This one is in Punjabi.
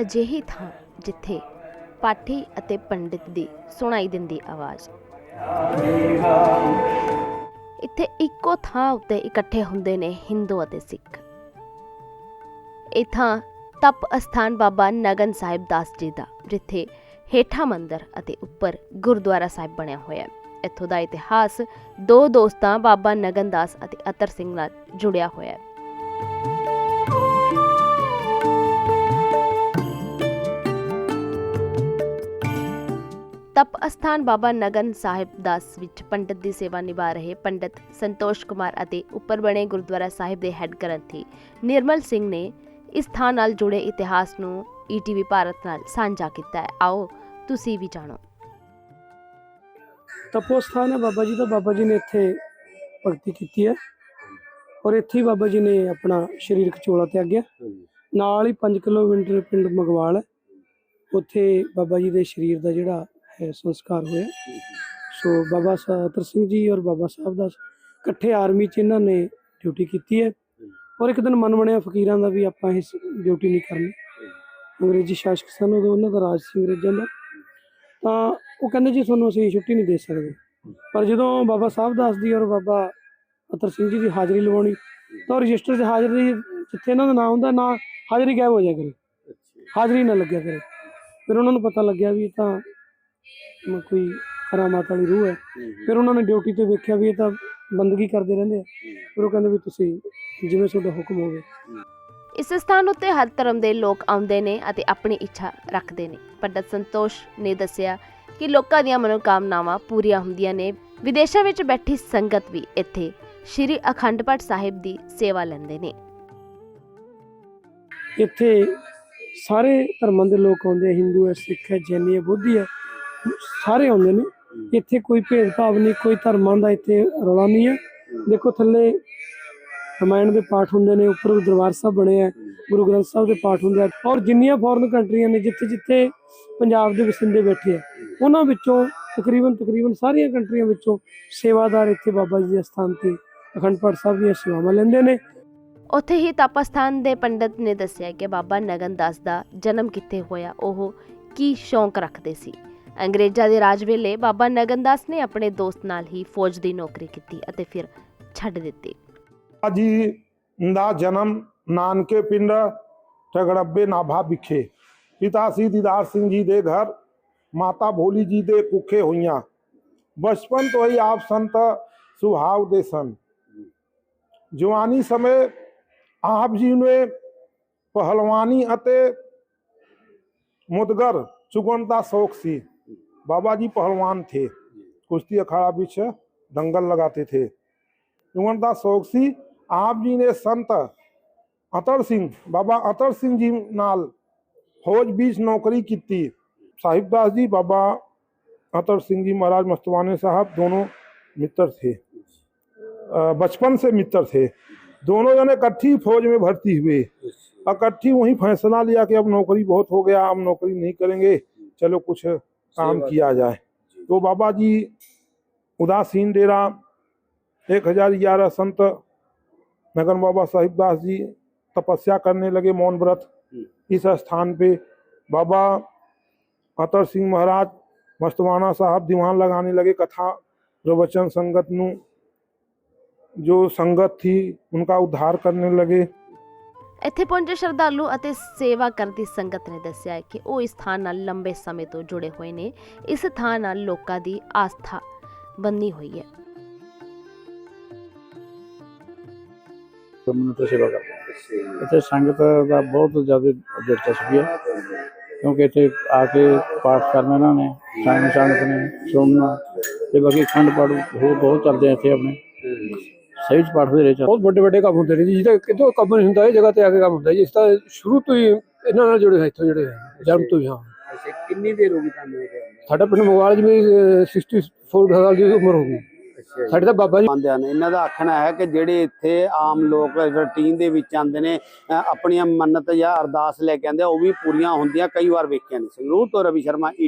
ਅਜਿਹੀ ਥਾਂ ਜਿੱਥੇ ਪਾਠੀ ਅਤੇ ਪੰਡਿਤ ਦੀ ਸੁਣਾਈ ਦਿੰਦੀ ਆਵਾਜ਼। ਇੱਥੇ ਇੱਕੋ ਥਾਂ ਉੱਤੇ ਇਕੱਠੇ ਹੁੰਦੇ ਨੇ ਹਿੰਦੂ ਅਤੇ ਸਿੱਖ। ਇਹ ਥਾਂ ਤਪ ਅਸਥਾਨ ਬਾਬਾ ਨਗਨ ਸਾਹਿਬ ਦਾਸ ਜੀ ਦਾ, ਜਿੱਥੇ ਹੇਠਾਂ ਮੰਦਰ ਅਤੇ ਉੱਪਰ ਗੁਰਦੁਆਰਾ ਸਾਹਿਬ ਬਣਿਆ ਹੋਇਆ। ਹੈ ਇੱਥੋਂ ਦਾ ਇਤਿਹਾਸ ਦੋ ਦੋਸਤਾਂ ਬਾਬਾ ਨਗਨ ਦਾਸ ਅਤੇ ਅਤਰ ਸਿੰਘ ਨਾਲ ਜੁੜਿਆ ਹੋਇਆ ਹੈ। ਤਪ ਅਸਥਾਨ ਬਾਬਾ ਨਗਨ ਸਾਹਿਬ ਦਾਸ ਵਿੱਚ ਪੰਡਤ ਦੀ ਸੇਵਾ ਨਿਭਾ ਰਹੇ ਪੰਡਤ ਸੰਤੋਸ਼ ਕੁਮਾਰ ਅਤੇ ਉੱਪਰ ਬਣੇ ਗੁਰਦੁਆਰਾ ਸਾਹਿਬ ਦੇ ਹੈੱਡ ਗ੍ਰੰਥੀ ਨਿਰਮਲ ਸਿੰਘ ਨੇ ਇਸ ਥਾਂ ਨਾਲ ਜੁੜੇ ਇਤਿਹਾਸ ਨੂੰ ਈਟੀਵੀ ਭਾਰਤ ਨਾਲ ਸਾਂਝਾ ਕੀਤਾ ਹੈ। ਆਓ, ਤੁਸੀਂ ਵੀ ਜਾਣੋ। ਤਪੋ ਸਥਾਨ ਹੈ ਬਾਬਾ ਜੀ ਦਾ। ਬਾਬਾ ਜੀ ਨੇ ਇੱਥੇ ਭਗਤੀ ਕੀਤੀ ਹੈ ਔਰ ਇੱਥੇ ਹੀ ਬਾਬਾ ਜੀ ਨੇ ਆਪਣਾ ਸਰੀਰਕ ਚੋਲਾ ਤਿਆਗਿਆ ਨਾਲ ਹੀ 5 ਕਿਲੋਮੀਟਰ ਪਿੰਡ ਮਗਵਾਲ ਹੈ। ਉੱਥੇ ਬਾਬਾ ਜੀ ਦੇ ਸਰੀਰ ਦਾ ਜਿਹੜਾ ਹੈ ਸੰਸਕਾਰ ਹੋਇਆ ਸੋ ਬਾਬਾ ਸਤਰ ਸਿੰਘ ਜੀ ਔਰ ਬਾਬਾ ਸਾਹਿਬ ਦਾ ਇਕੱਠੇ ਆਰਮੀ ਚ ਇਹਨਾਂ ਨੇ ਡਿਊਟੀ ਕੀਤੀ ਹੈ। ਔਰ ਇੱਕ ਦਿਨ ਮਨ ਬਣਿਆ ਫਕੀਰਾਂ ਦਾ ਵੀ ਆਪਾਂ ਇਸ ਡਿਊਟੀ ਨਹੀਂ ਕਰਨੀ। ਅੰਗਰੇਜ਼ੀ ਸ਼ਾਸਕ ਸਨ ਉਦੋਂ ਉਹਨਾਂ ਦਾ ਰਾਜ ਸੀ ਅੰਗਰੇਜ਼ਾਂ ਦਾ। ਤਾਂ ਉਹ ਕਹਿੰਦੇ ਜੀ ਤੁਹਾਨੂੰ ਅਸੀਂ ਛੁੱਟੀ ਨਹੀਂ ਦੇ ਸਕਦੇ। ਪਰ ਜਦੋਂ ਬਾਬਾ ਸਾਹਿਬ ਦਾਸ ਦੀ ਔਰ ਬਾਬਾ ਅਤਰ ਸਿੰਘ ਜੀ ਦੀ ਹਾਜ਼ਰੀ ਲਵਾਉਣੀ ਤਾਂ ਰਜਿਸਟਰ 'ਚ ਹਾਜ਼ਰੀ ਜਿੱਥੇ ਇਹਨਾਂ ਦਾ ਨਾਮ ਹੁੰਦਾ ਨਾ ਹਾਜ਼ਰੀ ਗਾਇਬ ਹੋ ਜਾਇਆ ਕਰੇ। ਹਾਜ਼ਰੀ ਨਾ ਲੱਗਿਆ ਕਰੇ। ਫਿਰ ਉਹਨਾਂ ਨੂੰ ਪਤਾ ਲੱਗਿਆ ਵੀ ਤਾਂ ਮ- ਕੋਈ ਕਰਾਮਾਤ ਵਾਲੀ ਰੂਹ ਹੈ। ਫਿਰ ਉਹਨਾਂ ਨੇ ਡਿਊਟੀ ਤੇ ਵੇਖਿਆ ਵੀ ਇਹ ਤਾਂ ਬੰਦਗੀ ਕਰਦੇ ਰਹਿੰਦੇ ਆ। ਫਿਰ ਉਹ ਕਹਿੰਦੇ ਵੀ ਤੁਸੀਂ ਜਿਵੇਂ ਤੁਹਾਡਾ ਹੁਕਮ ਹੋਵੇ। ਇਸ ਸਥਾਨ ਉੱਤੇ ਹਰ ਧਰਮ ਦੇ ਲੋਕ ਆਉਂਦੇ ਨੇ ਅਤੇ ਆਪਣੀ ਇੱਛਾ ਰੱਖਦੇ ਨੇ। ਪੰਡਤ ਸੰਤੋਸ਼ ਨੇ ਦੱਸਿਆ ਕਿ ਲੋਕਾਂ ਦੀਆਂ ਮਨੋਕਾਮਨਾਵਾਂ ਪੂਰੀਆਂ ਹੁੰਦੀਆਂ ਨੇ। ਵਿਦੇਸ਼ਾਂ ਵਿੱਚ ਬੈਠੀ ਸੰਗਤ ਵੀ ਇੱਥੇ ਸ਼੍ਰੀ ਅਖੰਡ ਪਾਠ ਸਾਹਿਬ ਦੀ ਸੇਵਾ ਲੈਂਦੇ ਨੇ। ਇੱਥੇ ਸਾਰੇ ਧਰਮਾਂ ਦੇ ਲੋਕ ਆਉਂਦੇ ਆ। ਹਿੰਦੂ ਹੈ ਸਿੱਖ ਹੈ ਜੈਨੀ ਹੈ ਬੁੱਧੀ ਹੈ। ਸਾਰੇ ਆਉਂਦੇ ਨੇ। ਇੱਥੇ ਕੋਈ ਭੇਦਭਾਵ ਨਹੀਂ, ਕੋਈ ਧਰਮਾਂ ਦਾ ਇੱਥੇ ਰੌਲਾ ਨਹੀਂ ਹੈ। ਦੇਖੋ ਥੱਲੇ ਰਮਾਇਣ ਦੇ ਪਾਠ ਹੁੰਦੇ ਨੇ, ਉੱਪਰ ਦਰਬਾਰ ਸਾਹਿਬ ਬਣੇ ਆ, ਗੁਰੂ ਗ੍ਰੰਥ ਸਾਹਿਬ ਦੇ ਪਾਠ ਹੁੰਦੇ ਆ। ਔਰ ਜਿੰਨੀਆਂ ਫੋਰਨ ਕੰਟਰੀਆਂ ਨੇ, ਜਿੱਥੇ ਜਿੱਥੇ ਪੰਜਾਬ ਦੇ ਵਸਿੰਦੇ ਬੈਠੇ ਆ, ਉਹਨਾਂ ਵਿੱਚੋਂ ਤਕਰੀਬਨ ਤਕਰੀਬਨ ਸਾਰੀਆਂ ਕੰਟਰੀਆਂ ਵਿੱਚੋਂ ਸੇਵਾਦਾਰ ਇੱਥੇ ਬਾਬਾ ਜੀ ਦੇ ਸਥਾਨ ਤੇ ਅਖੰਡ ਪਾਠ ਸਾਹਿਬ ਦੀਆਂ ਸੇਵਾਵਾਂ ਲੈਂਦੇ ਨੇ। ਉੱਥੇ ਹੀ ਤਪਸਥਾਨ ਦੇ ਪੰਡਤ ਨੇ ਦੱਸਿਆ ਕਿ ਬਾਬਾ ਨਗਨ ਦਾਸ ਦਾ ਜਨਮ ਕਿੱਥੇ ਹੋਇਆ, ਉਹ ਕੀ ਸ਼ੌਂਕ ਰੱਖਦੇ ਸੀ? ਅੰਗਰੇਜ਼ਾਂ ਦੇ ਰਾਜ ਵੇਲੇ ਬਾਬਾ ਨਗਨਦਾਸ ਨੇ ਆਪਣੇ ਦੋਸਤ ਨਾਲ ਹੀ ਫੌਜ ਦੀ ਨੌਕਰੀ ਕੀਤੀ ਅਤੇ ਫਿਰ ਛੱਡ ਦਿੱਤੀ। ਜੀ ਦਾ ਜਨਮ ਨਾਨਕੇ ਪਿੰਡ ਟਗੜੱਬੇ ਨਾਭਾ ਵਿਖੇ। ਪਿਤਾ ਸੀ ਦੀਦਾਰ ਸਿੰਘ ਜੀ ਦੇ ਘਰ, ਮਾਤਾ ਭੋਲੀ ਜੀ ਦੇ ਕੁੱਖੇ ਹੋਈਆਂ। ਬਚਪਨ ਤੋਂ ਹੀ ਆਪ ਸੰਤ ਸੁਹਾਵ ਦੇ ਸਨ। ਜਵਾਨੀ ਸਮੇਂ ਆਪ ਜੀ ਨੇ ਪਹਿਲਵਾਨੀ ਅਤੇ ਮੁਦਗਰ ਚੁਗਣ ਦਾ ਸ਼ੌਕ ਸੀ। बाबा जी पहलवान थे। कुश्ती अखाड़ा बीच दंगल लगाते थे। चुगन का शौक सी आप जी ने संत अतर सिंह, बाबा अतर सिंह जी नाल फौज बीच नौकरी की साहिबदास जी, बाबा अतर सिंह जी महाराज मस्तवाने साहब दोनों मित्र थे। बचपन से मित्र थे। दोनों जने इकट्ठी फौज में भर्ती हुए। इकट्ठी वही फैसला लिया कि अब नौकरी बहुत हो गया, अब नौकरी नहीं करेंगे। चलो कुछ काम किया जाए। तो बाबा जी उदासीन डेरा एक हज़ार ग्यारह संत नगर बाबा साहिबदास जी तपस्या करने लगे मौन व्रत। इस स्थान पे बाबा अतर सिंह महाराज मस्तवाना साहब दीवान लगाने लगे कथा प्रवचन संगत नु जो संगत थी उनका उद्धार करने लगे। ਇੱਥੇ ਪਹੁੰਚੇ ਸ਼ਰਧਾਲੂ ਅਤੇ ਸੇਵਾ ਕਰਦੀ ਸੰਗਤ ਨੇ ਦੱਸਿਆ ਕਿ ਉਹ ਇਸ ਥਾਂ ਨਾਲ ਲੰਬੇ ਸਮੇਂ ਤੋਂ ਜੁੜੇ ਹੋਏ ਨੇ। ਇਸ ਥਾਂ ਨਾਲ ਲੋਕਾਂ ਦੀ ਆਸਥਾ ਬੰਨੀ ਹੋਈ ਹੈ। ਕਮਿਊਨਿਟੀ ਸੇਵਾ ਕਰਦੇ ਇੱਥੇ ਸੰਗਤ ਦਾ ਬਹੁਤ ਜ਼ਿਆਦਾ ਦਿਲਚਸਪੀ ਹੈ। ਕਿਉਂਕਿ ਇੱਥੇ ਆ ਕੇ ਪਾਠ ਕਰਨਾ ਇਹਨਾਂ ਨੇ, ਸੰਗ ਸੰਗਤ ਨੇ, ਸੁਣਨਾ ਤੇ ਬਾਕੀ ਅਖੰਡ ਪਾਠ ਹੋਰ ਬਹੁਤ ਚੱਲਦੇ ਆ ਇੱਥੇ ਆਪਣੇ। ਸਹੀ ਚ ਪਾਠ ਦੇ ਰਹੇ ਬਹੁਤ ਵੱਡੇ ਵੱਡੇ ਕੰਮ ਹੁੰਦੇ ਨੇ ਜੀ ਜਿਹਦਾ ਕਿਤੋਂ ਕੰਮ ਨਹੀਂ ਹੁੰਦਾ ਇਹ ਜਗ੍ਹਾ ਤੇ ਆ ਕੇ ਕੰਮ ਹੁੰਦਾ ਜੀ। ਇਸ ਤਾਂ ਸ਼ੁਰੂ ਤੋਂ ਹੀ ਇਹਨਾਂ ਨਾਲ ਜੁੜੇ ਹੋਏ ਇੱਥੋਂ ਜੁੜੇ ਹੋਏ ਜਨਮ ਤੋਂ ਹੀ ਹਾਂ। ਅੱਛਾ ਕਿੰਨੀ ਦੇਰ ਹੋ ਗਈ ਤੁਹਾਨੂੰ ਇਹ ਸਾਡਾ ਪਿੰਡ ਮੋਵਾਲ ਜੀ 64 ਸਾਲ ਦੀ ਉਮਰ ਹੋ ਗਈ। ਅੱਛਾ ਸਾਡੇ ਤਾਂ ਬਾਬਾ ਜੀ ਆਉਂਦੇ ਹਨ ਇਹਨਾਂ ਦਾ ਆਖਣਾ ਹੈ ਕਿ ਜਿਹੜੇ ਇੱਥੇ ਆਮ ਲੋਕ ਰੂਟੀਨ ਦੇ ਵਿੱਚ ਆਉਂਦੇ ਨੇ ਆਪਣੀਆਂ ਮੰਨਤ ਜਾਂ ਅਰਦਾਸ ਲੈ ਕੇ ਆਉਂਦੇ ਆ ਉਹ ਵੀ ਪੂਰੀਆਂ ਹੁੰਦੀਆਂ ਕਈ ਵਾਰ ਵੇਖੀਆਂ ਨੇ ਸੰਗਰੂਰ ਤੋਂ ਰਵੀ ਸ਼ਰਮਾ